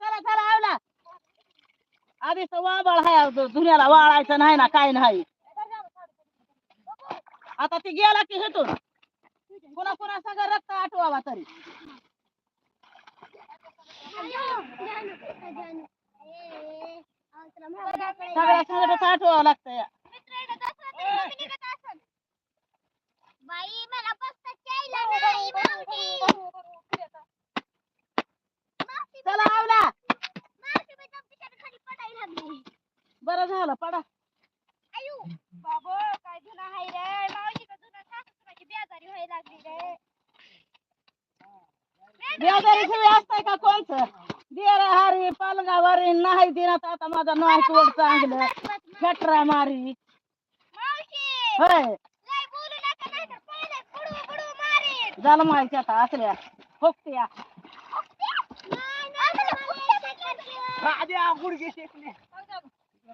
चला चला आवला. आधीच वाबाळ हाय धुण्याला वाळायचं नाही ना काय नाही. आता ती गेला की हेतून कुणा कुणा सगळं रक्त आठवावा तरी. सगळ्या सगळं आठवावं लागतं बाई मला बसता चायला नाही मावशी मावशी चला आवला मावशी मी तुमच्या खाली पडायला लागली बरं झालं पडा आयु बाबो काय धुना हाय रे मावशी का धुना सासूची बेजारी व्हायला लागली रे बेजारी शिवाय असतंय का कोणचं देर हारी पालगावारी नाही दिनात आता माझा वर चांगलं मारी मावशी होय लय बोलू नका नाही तर पहिले बुडू बुडू मारेन झालं माहिती आता असल्या फोकत्या नाही नाही आद्या गुडघे टेकले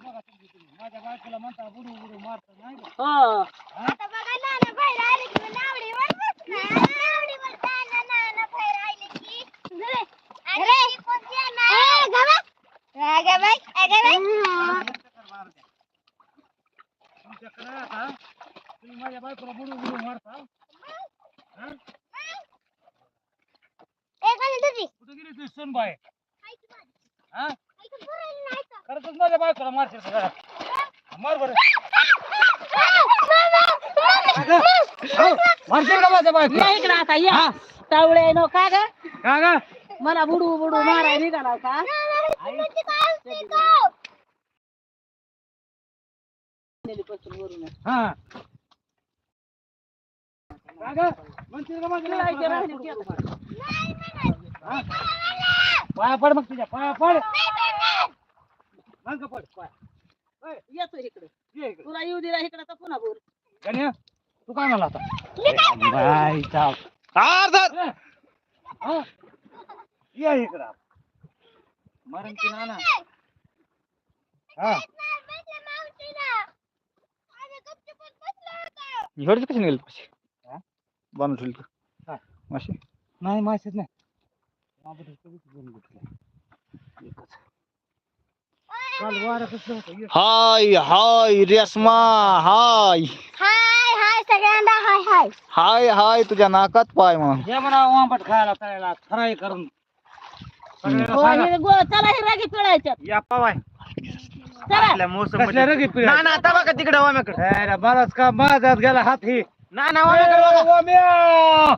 माझ्या बायकोला म्हणता बुडू बुडू मारता नाही का? हो आता बघा नाना बाहेर आले की नावडीवर बसणार नावडीवर नाना नाना बाहेर आले की अरे कोणती आहे ना अगं बाई अगं बाई तुमच्याकडे आता तुम्ही माझ्या बायकोला बुडू बुडू मारता हा? ए कोणी तुझी कुठे गेली तुझी सुनबाई हा ऐकून बरं नाही का खरंच माझ्या बायकोला मारशील का घरात. मार बरं. मारशील का माझ्या बायको या इकडं आता या. टावळे नो का ग? का ग? मला बुडू बुडू माराय निघाला का पासून वरून हा. का ग? म्हणशील का माझ्या खेळायचे बायकोला राहिले बुडू की बुडू आता. मार? पाया पड मग तुझ्या पाया पड. मागं पड. पाय. येतो इकडे. ये इकडे. तुला येऊ दिला इकडे तर पुन्हा बोल. गण्या, तू काय म्हणला आता? बाईचा अर्धा. हा? ये इकडं. मरण की नाना हा. एवढंच कशी निघेल पैसे हा? बनवून ठेवली तू? हा. मासे नाही माहितीच नाही बाबा, ते कधीच घेऊन घेतलं. एकच. काल वारं कसलं होतं? एक. हाय हाय रेस्मा हाय. हाय हाय सगळ्यांना हाय हाय. हाय हाय तुझ्या नाकात पाय मग ये म्हणा आंबट खायला तळायला फ्राय करून. सगळ्यांना हो, सांगा. हे गो- चला हे रागी पिळायच्यात या पावाय चला. कसल्या रगी पिळा? ना ना आता बघा तिकडे वाम्याकडे अरे बराच का माझ्यात गेला हात ही. ना ना वाम्याकडे बघा.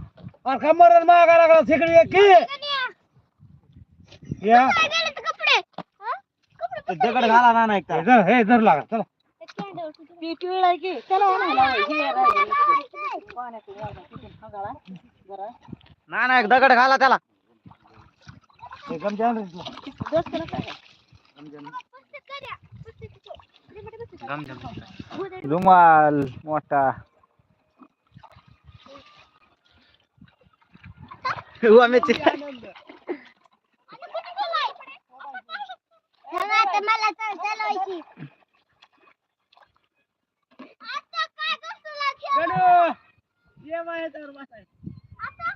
अरे का मरण मागा लागला तिकडे ये की? या काय झालं ते कपडे हा? कपडे ते दगड घाला ना नाही हे धर हे धर लागा चला की हे. जरा. ना ना एक दगड घाला त्याला हे गमजा तुला. रुमाल मोठा वाम्याचे आता मला तर चालवायची. आता काय करतो लागेल गणू, ये माझ्यावर बसायचं. आता?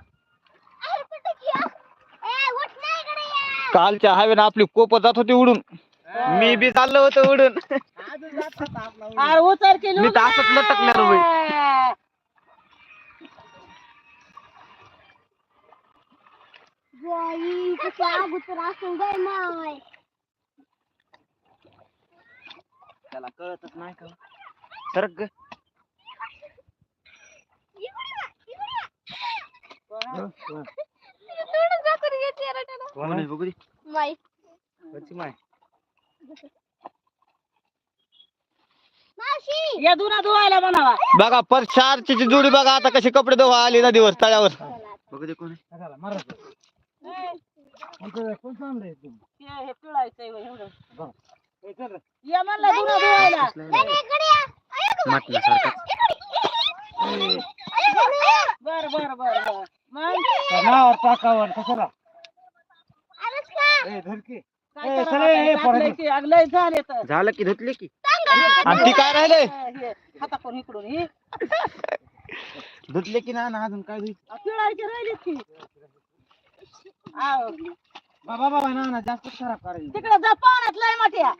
अरे कुठे गया ए उठ ना कालच्या हवेनं आपली कोप जात होती उडून. मी बी चाललो होतो उडून. अरे उतर की मी तर असंच लटकणार. बाई अगोदर गय माय त्याला कळतच नाही का? सरक ग. थोडं झाकून घेते रे त्याला कोण आहे बघू दे. माई. कशी माय. मावशी. या दुना धुवायला म्हणावा. बघा पर चारची जोडी बघा आता कशी कपडे धुवा आली ना दिवस तळ्यावर. बघू दे कोण आहे. हे पिळायचंय बघ एवढं. हे चल रे. या म्हणलं दुना धुवायला गण्या, इकडे या. अयो, म्हटल्यासारखं. इकडे. अयो, अयो. बर बर बर बर मग त्या नावावर टाकावर कशाला आलंच का? ए, धर की. काय ए, करावं चला, ए, आता? ए, पोरांनो. टाकलंय की, अग लय झाले तर झालं की धुतली की सांगा. आणि ती काय राहिले हे, हाताकडून इकडून ही धुतले की ना ना अजून काय धुई पिळायची राहिलीच की आहो. बाबा बाबा ना ना जास्त खराब करायची तिकडे जा पाण्यात लय मोठ्या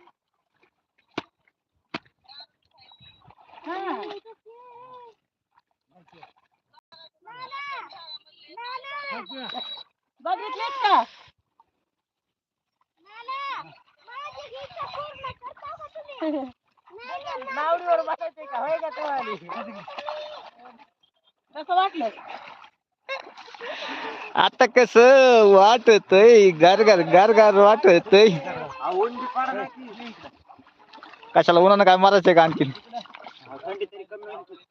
हा. बघितलेत का? नावडीवर बसायचंय का? होय का तुम्हाला? कसं वाटलं? आता कस वाटतय गार गार गार गार वाटतय. कशाला उन्हानं काय मारायचंय का आणखीन? थंडी तरी कमी होईल.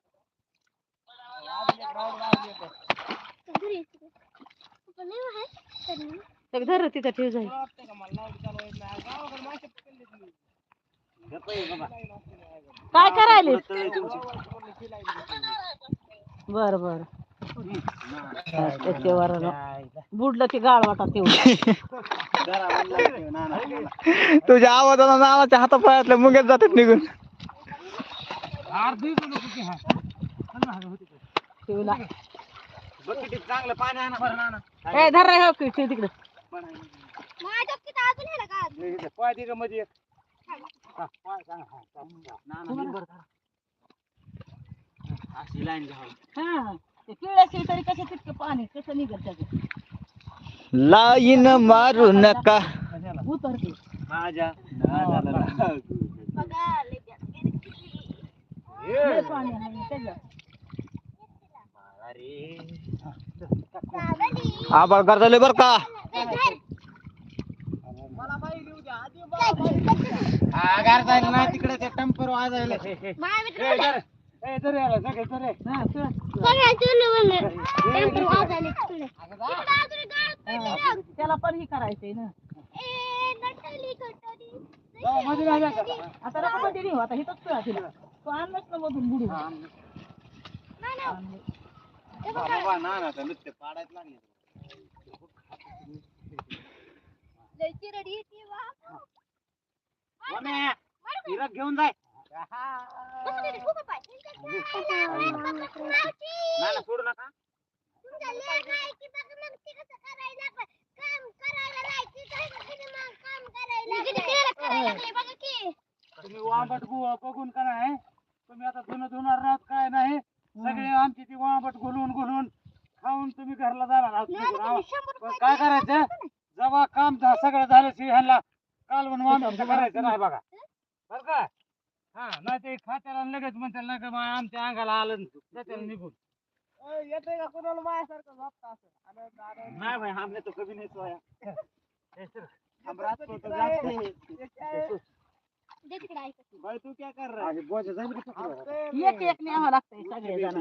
धर तिथं ठेव जाईल. काय करायले. बर बर. त्याच्यावर बुडलं ते गाळ वाटा तेवढं. की. तुझ्या आवाजाला नावाच्या हातापायातल्या मुंग्यात जातात निघून. की हा. का? ठेवला. बकेटीत चांगलं पाणी बरं. ए धर रे हो की तिकडे पण आहे. हे इथं पाय दे गं मध्ये एक. हा, पाय सांग, हा, हा, हा. ना, ना, निंबर धरा. हा, अशी लाईन घ्यावी हा ते पिवळ्याशी तरी कसं तितकं पाणी कसं निघत त्याचं लाईन मारू नका कशाला? उतरते माझ्या नादाला लागू. लय पाणी आहे त्याच्यात अरे आबाळ करता बर का? हा, तिकडे ते टेम्पर वाजायला. हा. त्याला पण ही करायचंय ना. आता नको आता तिला तो आणलंच ना मधून बुडून हा, बाबा, ना, ना, ते नुसते पाडायला लागले. वने, हिरक घेऊन जाय. ना ना सोडू नका. तुम्ही वांबट गु- बघून का नाही? तुम्ही आता धुणं धुणार आहात काय नाही? काय करायचं? जेव्हा काम सगळं झालं की ह्यांना कालवण वांबट करायचं नाही बघा. बरं का? हा नाही ते खात्याला लगेच म्हणतात ना का आमच्या अंगाला आलं त्याला निघून. येतोय का कोणाला माझ्यासारखं झोपता असं? नाही भाई हमने तो कभी नहीं सोया. हम रात को तो जागते हैं भाई तू क्या कर रहा है? एक एक न्यावं लागतंय सगळे जण